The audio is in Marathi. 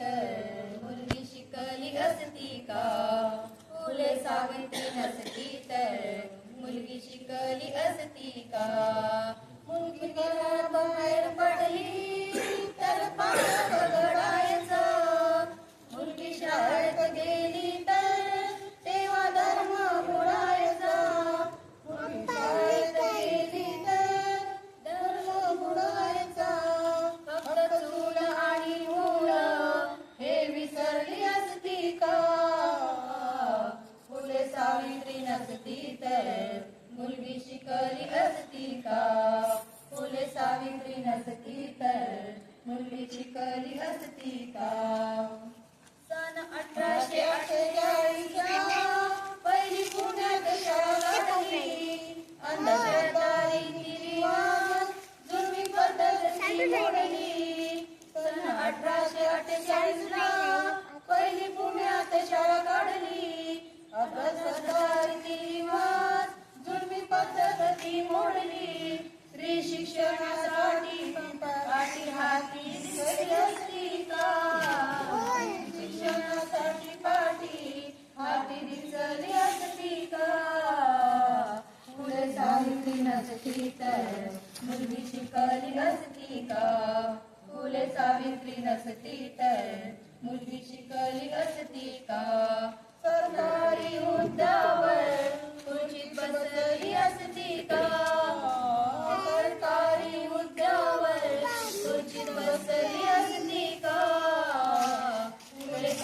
तर मुलगी शिकली असती का? फुले नसती तर मुलगी शिकली असती का? सावित्री नसती तर मुलगी शिकली असती का? फुले सावित्री नसती तर मुलगी शिकली असती का? सन अठराशे अठ्ठेचाळीसला पहिली पुण्यात शाळा झाली अंधश्रद्धारी रिवाज जुलमी पद्धती मोडली सन अठराशे अठ्ठेचाळीसला पद्धती मोडली. स्त्री शिक्षणासाठी पाठी हाती दिसली असती का? शिक्षणासाठी पाठी हाती दिसली असती का? पुढे सावित्री नसती तर मुलगी शिकली असती का? फुले सावित्री नसती तर मुलगी शिकली असती का?